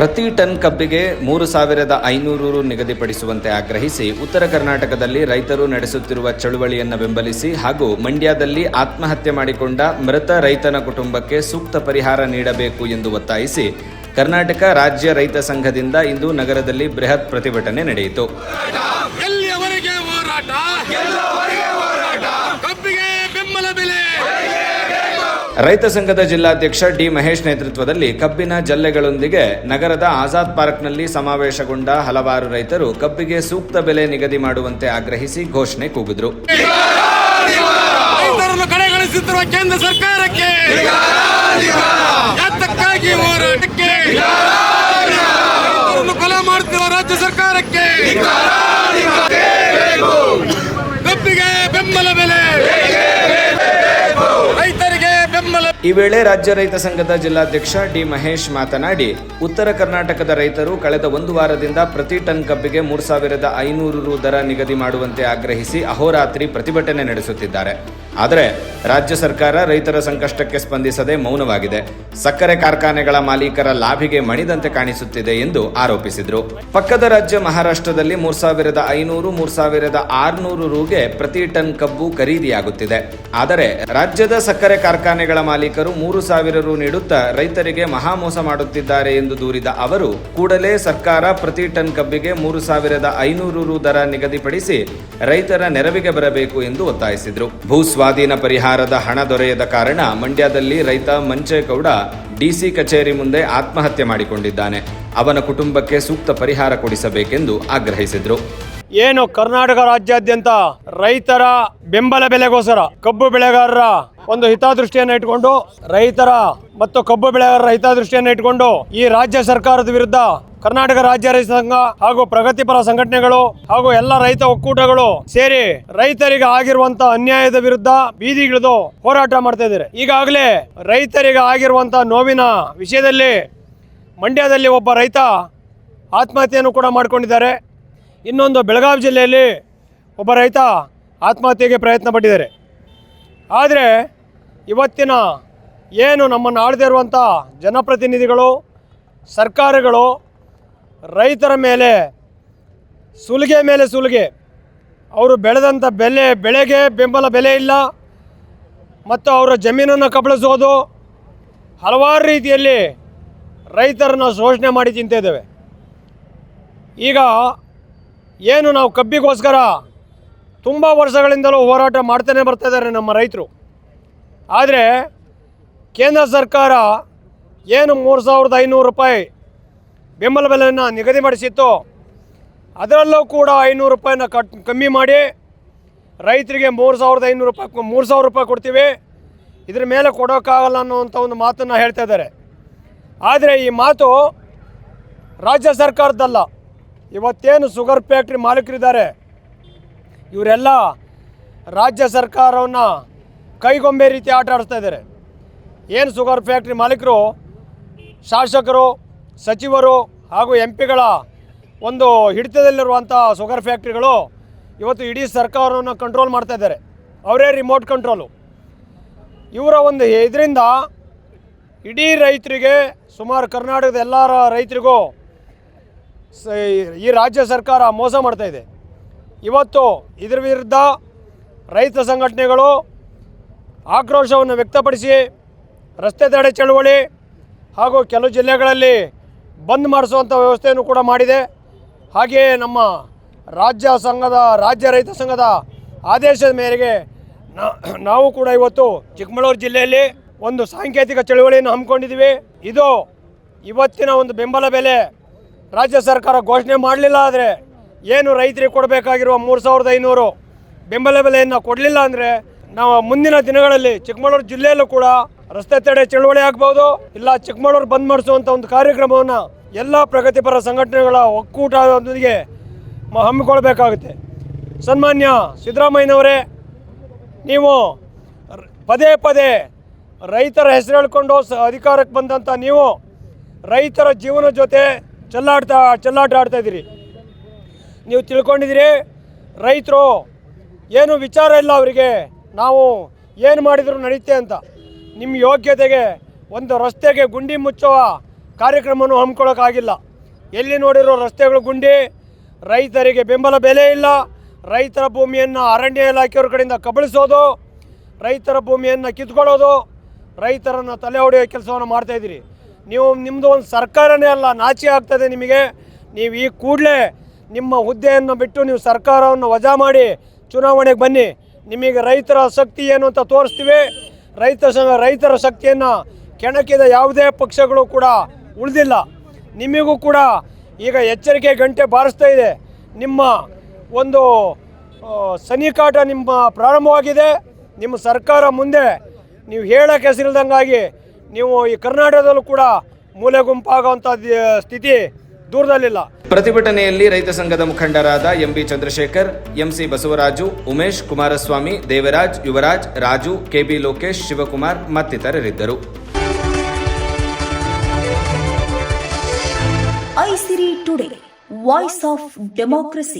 ಪ್ರತಿ ಟನ್ ಕಬ್ಬಿಗೆ ಮೂರು ಸಾವಿರದ ಐನೂರು ರು ನಿಗದಿಪಡಿಸುವಂತೆ ಆಗ್ರಹಿಸಿ ಉತ್ತರ ಕರ್ನಾಟಕದಲ್ಲಿ ರೈತರು ನಡೆಸುತ್ತಿರುವ ಚಳುವಳಿಯನ್ನು ಬೆಂಬಲಿಸಿ ಹಾಗೂ ಮಂಡ್ಯದಲ್ಲಿ ಆತ್ಮಹತ್ಯೆ ಮಾಡಿಕೊಂಡ ಮೃತ ರೈತನ ಕುಟುಂಬಕ್ಕೆ ಸೂಕ್ತ ಪರಿಹಾರ ನೀಡಬೇಕು ಎಂದು ಒತ್ತಾಯಿಸಿ ಕರ್ನಾಟಕ ರಾಜ್ಯ ರೈತ ಸಂಘದಿಂದ ಇಂದು ನಗರದಲ್ಲಿ ಬೃಹತ್ ಪ್ರತಿಭಟನೆ ನಡೆಯಿತು ಎಲ್ಲಿಯವರೆಗೆ ಹೋರಾಟ ಕಬ್ಬಿಗೆ ಬೆಂಬಲ ಬೆಲೆ ರೈತ ಸಂಘದ ಜಿಲ್ಲಾಧ್ಯಕ್ಷ ಡಿ ಮಹೇಶ್ ನೇತೃತ್ವದಲ್ಲಿ ಕಬ್ಬಿನ ಜಲ್ಲೆಗಳೊಂದಿಗೆ ನಗರದ ಆಜಾದ್ ಪಾರ್ಕ್ನಲ್ಲಿ ಸಮಾವೇಶಗೊಂಡ ಹಲವಾರು ರೈತರು ಕಬ್ಬಿಗೆ ಸೂಕ್ತ ಬೆಲೆ ನಿಗದಿ ಮಾಡುವಂತೆ ಆಗ್ರಹಿಸಿ ಘೋಷಣೆ ಕೂಗಿದ್ರು. ರೈತರನ್ನು ಕಡೆಗಣಿಸುತ್ತಿರುವ ಕೇಂದ್ರ ಸರ್ಕಾರಕ್ಕೆ. ಹೋರಾಟಕ್ಕೆ ರೈತರನ್ನು ಕೊಲೆ ಮಾಡುತ್ತಿರುವ ರಾಜ್ಯ ಸರ್ಕಾರಕ್ಕೆ ಕಬ್ಬಿಗೆ ಬೆಂಬಲ ಬೆಲೆ ರೈತರಿಗೆ ಬೆಂಬಲ ಈ ವೇಳೆ ರಾಜ್ಯ ರೈತ ಸಂಘದ ಜಿಲ್ಲಾಧ್ಯಕ್ಷ ಡಿ ಮಹೇಶ್ ಮಾತನಾಡಿ, ಉತ್ತರ ಕರ್ನಾಟಕದ ರೈತರು ಕಳೆದ ಒಂದು ವಾರದಿಂದ ಪ್ರತಿ ಟನ್ ಕಬ್ಬಿಗೆ ಮೂರು ಸಾವಿರದ ಐನೂರು ರು ದರ ನಿಗದಿ ಮಾಡುವಂತೆ ಆಗ್ರಹಿಸಿ ಅಹೋರಾತ್ರಿ ಪ್ರತಿಭಟನೆ ನಡೆಸುತ್ತಿದ್ದಾರೆ. ಆದರೆ ರಾಜ್ಯ ಸರ್ಕಾರ ರೈತರ ಸಂಕಷ್ಟಕ್ಕೆ ಸ್ಪಂದಿಸದೆ ಮೌನವಾಗಿದೆ. ಸಕ್ಕರೆ ಕಾರ್ಖಾನೆಗಳ ಮಾಲೀಕರ ಲಾಭಿಗೆ ಮಣಿದಂತೆ ಕಾಣಿಸುತ್ತಿದೆ ಎಂದು ಆರೋಪಿಸಿದರು. ಪಕ್ಕದ ರಾಜ್ಯ ಮಹಾರಾಷ್ಟ್ರದಲ್ಲಿ ಮೂರ್ ಸಾವಿರದ ಐನೂರು, ಮೂರ್ ಸಾವಿರದ ಆರುನೂರು ರುಗೆ ಪ್ರತಿ ಟನ್ ಕಬ್ಬು ಖರೀದಿಯಾಗುತ್ತಿದೆ. ಆದರೆ ರಾಜ್ಯದ ಸಕ್ಕರೆ ಕಾರ್ಖಾನೆಗಳ ಮಾಲೀಕರು ಮೂರು ಸಾವಿರ ರು ನೀಡುತ್ತಾ ರೈತರಿಗೆ ಮಹಾಮೋಸ ಮಾಡುತ್ತಿದ್ದಾರೆ ಎಂದು ದೂರಿದ ಅವರು, ಕೂಡಲೇ ಸರ್ಕಾರ ಪ್ರತಿ ಟನ್ ಕಬ್ಬಿಗೆ ಮೂರು ಸಾವಿರದ ಐನೂರು ರು ದರ ನಿಗದಿಪಡಿಸಿ ರೈತರ ನೆರವಿಗೆ ಬರಬೇಕು ಎಂದು ಒತ್ತಾಯಿಸಿದರು. ಭೂ ಸ್ವಾಧೀನ ಪರಿಹಾರದ ಹಣ ದೊರೆಯದ ಕಾರಣ ಮಂಡ್ಯದಲ್ಲಿ ರೈತ ಮಂಚೇಗೌಡ ಡಿಸಿ ಕಚೇರಿ ಮುಂದೆ ಆತ್ಮಹತ್ಯೆ ಮಾಡಿಕೊಂಡಿದ್ದಾನೆ. ಅವನ ಕುಟುಂಬಕ್ಕೆ ಸೂಕ್ತ ಪರಿಹಾರ ಕೊಡಿಸಬೇಕೆಂದು ಆಗ್ರಹಿಸಿದರು. ಏನು ಕರ್ನಾಟಕ ರಾಜ್ಯಾದ್ಯಂತ ರೈತರ ಬೆಂಬಲ ಬೆಲೆಗೋಸ್ಕರ ಕಬ್ಬು ಬೆಳೆಗಾರರ ಒಂದು ಹಿತಾದೃಷ್ಟಿಯನ್ನು ಇಟ್ಕೊಂಡು ರೈತರ ಮತ್ತು ಕಬ್ಬು ಬೆಳೆಗಾರರ ಹಿತಾದೃಷ್ಟಿಯನ್ನು ಇಟ್ಕೊಂಡು ಈ ರಾಜ್ಯ ಸರ್ಕಾರದ ವಿರುದ್ಧ ಕರ್ನಾಟಕ ರಾಜ್ಯ ರೈತ ಸಂಘ ಹಾಗೂ ಪ್ರಗತಿಪರ ಸಂಘಟನೆಗಳು ಹಾಗೂ ಎಲ್ಲ ರೈತ ಒಕ್ಕೂಟಗಳು ಸೇರಿ ರೈತರಿಗೆ ಆಗಿರುವಂತ ಅನ್ಯಾಯದ ವಿರುದ್ಧ ಬೀದಿಗಿಳಿದು ಹೋರಾಟ ಮಾಡ್ತಾ ಇದ್ದಾರೆ. ಈಗಾಗಲೇ ರೈತರಿಗೆ ಆಗಿರುವಂತ ನೋವಿನ ವಿಷಯದಲ್ಲಿ ಮಂಡ್ಯದಲ್ಲಿ ಒಬ್ಬ ರೈತ ಆತ್ಮಹತ್ಯೆಯನ್ನು ಕೂಡ ಮಾಡಿಕೊಂಡಿದ್ದಾರೆ. ಇನ್ನೊಂದು ಬೆಳಗಾವಿ ಜಿಲ್ಲೆಯಲ್ಲಿ ಒಬ್ಬ ರೈತ ಆತ್ಮಹತ್ಯೆಗೆ ಪ್ರಯತ್ನ ಪಟ್ಟಿದ್ದಾರೆ ಆದರೆ ಇವತ್ತಿನ ಏನು ನಮ್ಮನ್ನು ಆಳದೇ ಇರುವಂಥ ಜನಪ್ರತಿನಿಧಿಗಳು, ಸರ್ಕಾರಗಳು ರೈತರ ಮೇಲೆ, ಸುಲಿಗೆ ಮೇಲೆ ಸುಲಿಗೆ. ಅವರು ಬೆಳೆದಂಥ ಬೆಲೆ, ಬೆಳೆಗೆ ಬೆಂಬಲ ಬೆಲೆ ಇಲ್ಲ. ಮತ್ತು ಅವರ ಜಮೀನನ್ನು ಕಬಳಿಸೋದು. ಹಲವಾರು ರೀತಿಯಲ್ಲಿ ರೈತರನ್ನು ಶೋಷಣೆ ಮಾಡಿ ತಿಂತಿದ್ದೇವೆ ಈಗ ಏನು ನಾವು ಕಬ್ಬಿಗೋಸ್ಕರ ತುಂಬ ವರ್ಷಗಳಿಂದಲೂ ಹೋರಾಟ ಮಾಡ್ತಾನೆ ಬರ್ತಾ ಇದ್ದಾರೆ ನಮ್ಮ ರೈತರು. ಆದರೆ ಕೇಂದ್ರ ಸರ್ಕಾರ ಏನು ಮೂರು ಸಾವಿರದ ಐನೂರು ರೂಪಾಯಿ ಬೆಂಬಲ ಬೆಲೆಯನ್ನು ನಿಗದಿ ಮಾಡಿಸಿತ್ತು. ಅದರಲ್ಲೂ ಕೂಡ ಐನೂರು ರೂಪಾಯಿನ ಕಟ್ ಕಮ್ಮಿ ಮಾಡಿ ರೈತರಿಗೆ ಮೂರು ಸಾವಿರದ ಐನೂರು ರೂಪಾಯಿ ಮೂರು ಸಾವಿರ ರೂಪಾಯಿ ಕೊಡ್ತೀವಿ. ಇದ್ರ ಮೇಲೆ ಕೊಡೋಕ್ಕಾಗಲ್ಲ ಅನ್ನೋವಂಥ ಒಂದು ಮಾತನ್ನು ಹೇಳ್ತಾ ಇದ್ದಾರೆ. ಆದರೆ ಈ ಮಾತು ರಾಜ್ಯ ಸರ್ಕಾರದಲ್ಲ ಇವತ್ತೇನು ಶುಗರ್ ಫ್ಯಾಕ್ಟ್ರಿ ಮಾಲೀಕರಿದ್ದಾರೆ. ಇವರೆಲ್ಲ ರಾಜ್ಯ ಸರ್ಕಾರವನ್ನು ಕೈಗೊಂಬೆ ರೀತಿ ಆಟ ಆಡಿಸ್ತಾ ಇದ್ದಾರೆ. ಏನು ಶುಗರ್ ಫ್ಯಾಕ್ಟ್ರಿ ಮಾಲೀಕರು, ಶಾಸಕರು ಸಚಿವರು ಹಾಗೂ ಎಂ ಪಿಗಳ ಒಂದು ಹಿಡಿತದಲ್ಲಿರುವಂಥ ಶುಗರ್ ಫ್ಯಾಕ್ಟ್ರಿಗಳು ಇವತ್ತು ಇಡೀ ಸರ್ಕಾರವನ್ನು ಕಂಟ್ರೋಲ್ ಮಾಡ್ತಾ ಇದ್ದಾರೆ. ಅವರೇ ರಿಮೋಟ್ ಕಂಟ್ರೋಲು ಇವರ ಒಂದು ಇದರಿಂದ ಇಡೀ ರೈತರಿಗೆ, ಸುಮಾರು ಕರ್ನಾಟಕದ ಎಲ್ಲ ರೈತರಿಗೂ ಈ ರಾಜ್ಯ ಸರ್ಕಾರ ಮೋಸ ಮಾಡ್ತಾ ಇದೆ. ಇವತ್ತು ಇದರ ವಿರುದ್ಧ ರೈತ ಸಂಘಟನೆಗಳು ಆಕ್ರೋಶವನ್ನು ವ್ಯಕ್ತಪಡಿಸಿ ರಸ್ತೆ ತಡೆ ಚಳುವಳಿ ಹಾಗೂ ಕೆಲವು ಜಿಲ್ಲೆಗಳಲ್ಲಿ ಬಂದ್ ಮಾಡಿಸುವಂಥ ವ್ಯವಸ್ಥೆಯನ್ನು ಕೂಡ ಮಾಡಿದೆ. ಹಾಗೆಯೇ ನಮ್ಮ ರಾಜ್ಯ ಸಂಘದ, ರಾಜ್ಯ ರೈತ ಸಂಘದ ಆದೇಶದ ಮೇರೆಗೆ ನಾವು ಕೂಡ ಇವತ್ತು ಚಿಕ್ಕಮಗಳೂರು ಜಿಲ್ಲೆಯಲ್ಲಿ ಒಂದು ಸಾಂಕೇತಿಕ ಚಳುವಳಿಯನ್ನು ಹಮ್ಮಿಕೊಂಡಿದ್ದೀವಿ. ಇದು ಇವತ್ತಿನ ಒಂದು ಬೆಂಬಲ ಬೆಲೆ. ರಾಜ್ಯ ಸರ್ಕಾರ ಘೋಷಣೆ ಮಾಡಲಿಲ್ಲ ಆದರೆ ಏನು ರೈತರಿಗೆ ಕೊಡಬೇಕಾಗಿರುವ ಮೂರು ಸಾವಿರದ ಐನೂರು ಬೆಂಬಲ ಬೆಲೆಯನ್ನು ಕೊಡಲಿಲ್ಲ ಅಂದರೆ ನಾವು ಮುಂದಿನ ದಿನಗಳಲ್ಲಿ ಚಿಕ್ಕಮಗಳೂರು ಜಿಲ್ಲೆಯಲ್ಲೂ ಕೂಡ ರಸ್ತೆ ತಡೆ ಚಳವಳಿ ಆಗ್ಬೋದು, ಇಲ್ಲ ಚಿಕ್ಕಮಗಳೂರು ಬಂದ್ ಮಾಡಿಸುವಂಥ ಒಂದು ಕಾರ್ಯಕ್ರಮವನ್ನು ಎಲ್ಲ ಪ್ರಗತಿಪರ ಸಂಘಟನೆಗಳ ಒಕ್ಕೂಟದೊಂದಿಗೆ ಹಮ್ಮಿಕೊಳ್ಬೇಕಾಗುತ್ತೆ. ಸನ್ಮಾನ್ಯ ಸಿದ್ದರಾಮಯ್ಯನವರೇ, ನೀವು ಪದೇ ಪದೇ ರೈತರ ಹೆಸರು ಹೇಳ್ಕೊಂಡು ಅಧಿಕಾರಕ್ಕೆ ಬಂದಂಥ ನೀವು ರೈತರ ಜೀವನ ಜೊತೆ ಚೆಲ್ಲಾಡ್ತಾ, ಚೆಲ್ಲಾಟ ಆಡ್ತಾ ಇದ್ದೀರಿ. ನೀವು ತಿಳ್ಕೊಂಡಿದ್ದೀರಿ, ರೈತರು ಏನು ವಿಚಾರ ಇಲ್ಲ ಅವರಿಗೆ, ನಾವು ಏನು ಮಾಡಿದರೂ ನಡೀತೆ ಅಂತ. ನಿಮ್ಮ ಯೋಗ್ಯತೆಗೆ ಒಂದು ರಸ್ತೆಗೆ ಗುಂಡಿ ಮುಚ್ಚುವ ಕಾರ್ಯಕ್ರಮವನ್ನು ಹಮ್ಮಿಕೊಳ್ಳೋಕ್ಕಾಗಿಲ್ಲ. ಎಲ್ಲಿ ನೋಡಿರೋ ರಸ್ತೆಗಳು ಗುಂಡಿ, ರೈತರಿಗೆ ಬೆಂಬಲ ಬೆಲೆ ಇಲ್ಲ. ರೈತರ ಭೂಮಿಯನ್ನು ಅರಣ್ಯ ಇಲಾಖೆಯವ್ರ ಕಡೆಯಿಂದ ಕಬಳಿಸೋದು, ರೈತರ ಭೂಮಿಯನ್ನು ಕಿತ್ಕೊಳ್ಳೋದು, ರೈತರನ್ನು ತಲೆ ಹೊಡೆಯೋ ಕೆಲಸವನ್ನು ಮಾಡ್ತಾಯಿದ್ದೀರಿ ನೀವು ನಿಮ್ಮದು ಒಂದು ಸರ್ಕಾರನೇ ಅಲ್ಲ, ನಾಚಿ ಆಗ್ತದೆ ನಿಮಗೆ. ನೀವು ಈ ಕೂಡಲೇ ನಿಮ್ಮ ಹುದ್ದೆಯನ್ನು ಬಿಟ್ಟು ನೀವು ಸರ್ಕಾರವನ್ನು ವಜಾ ಮಾಡಿ ಚುನಾವಣೆಗೆ ಬನ್ನಿ. ನಿಮಗೆ ರೈತರ ಆಸಕ್ತಿ ಏನು ಅಂತ ತೋರಿಸ್ತೀವಿ. ರೈತ ರೈತರ ಶಕ್ತಿಯನ್ನು ಕೆಣಕಿದ ಯಾವುದೇ ಪಕ್ಷಗಳು ಕೂಡ ಉಳಿದಿಲ್ಲ. ನಿಮಗೂ ಕೂಡ ಈಗ ಎಚ್ಚರಿಕೆ ಗಂಟೆ ಬಾರಿಸ್ತಾ ಇದೆ. ನಿಮ್ಮ ಒಂದು ಸನಿಕಾಟ ನಿಮ್ಮ ಪ್ರಾರಂಭವಾಗಿದೆ. ನಿಮ್ಮ ಸರ್ಕಾರ ಮುಂದೆ ನೀವು ಹೇಳಕ್ಕೆ ಹೆಸರಿಲ್ದಂಗಾಗಿ ನೀವು ಈ ಕರ್ನಾಟಕದಲ್ಲೂ ಕೂಡ ಮೂಲೆ ಗುಂಪಾಗುವಂಥ ಸ್ಥಿತಿ ದೂರದಲ್ಲಿಲ್ಲ. ಪ್ರತಿಭಟನೆಯಲ್ಲಿ ರೈತ ಸಂಘದ ಮುಖಂಡರಾದ M B Chandrashekar M C Basavaraju Umesh Kumaraswamy Devaraj Yuvaraj Raju K B Lokesh Shivakumar ಮತ್ತಿತರರಿದ್ದರು. Aisiri today voice of democracy.